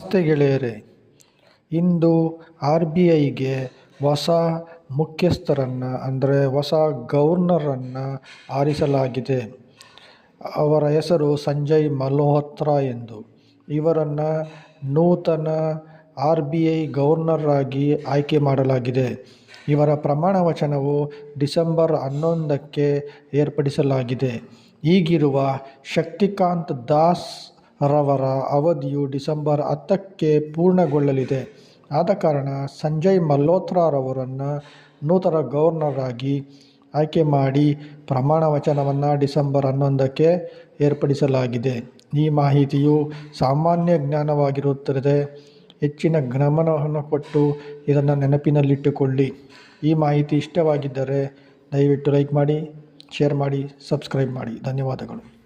ನಮಸ್ತೆ ಗೆಳೆಯರೇ, ಇಂದು R B ಐಗೆ ಹೊಸ ಮುಖ್ಯಸ್ಥರನ್ನು, ಅಂದರೆ ಹೊಸ ಗವರ್ನರನ್ನು ಆರಿಸಲಾಗಿದೆ. ಅವರ ಹೆಸರು ಸಂಜಯ್ ಮಲ್ಹೋತ್ರಾ ಎಂದು. ಇವರನ್ನು ನೂತನ ಆರ್ ಬಿ ಐ ಗವರ್ನರಾಗಿ ಆಯ್ಕೆ ಮಾಡಲಾಗಿದೆ. ಇವರ ಪ್ರಮಾಣ ವಚನವು ಡಿಸೆಂಬರ್ ಹನ್ನೊಂದಕ್ಕೆ ಏರ್ಪಡಿಸಲಾಗಿದೆ. ಈಗಿರುವ ಶಕ್ತಿಕಾಂತ್ ದಾಸ್ ರವರ ಅವಧಿಯು ಡಿಸೆಂಬರ್ ಹತ್ತಕ್ಕೆ ಪೂರ್ಣಗೊಳ್ಳಲಿದೆ. ಆದ ಕಾರಣ ಸಂಜಯ್ ಮಲ್ಹೋತ್ರಾರವರನ್ನು ನೂತನ ಗವರ್ನರ್ ಆಗಿ ಆಯ್ಕೆ ಮಾಡಿ ಪ್ರಮಾಣ ವಚನವನ್ನು ಡಿಸೆಂಬರ್ ಹನ್ನೊಂದಕ್ಕೆ ಏರ್ಪಡಿಸಲಾಗಿದೆ. ಈ ಮಾಹಿತಿಯು ಸಾಮಾನ್ಯ ಜ್ಞಾನವಾಗಿರುತ್ತದೆ. ಹೆಚ್ಚಿನ ಗಮನವನ್ನು ಕೊಟ್ಟು ಇದನ್ನು ನೆನಪಿನಲ್ಲಿಟ್ಟುಕೊಳ್ಳಿ. ಈ ಮಾಹಿತಿ ಇಷ್ಟವಾಗಿದ್ದರೆ ದಯವಿಟ್ಟು ಲೈಕ್ ಮಾಡಿ, ಶೇರ್ ಮಾಡಿ, ಸಬ್ಸ್ಕ್ರೈಬ್ ಮಾಡಿ. ಧನ್ಯವಾದಗಳು.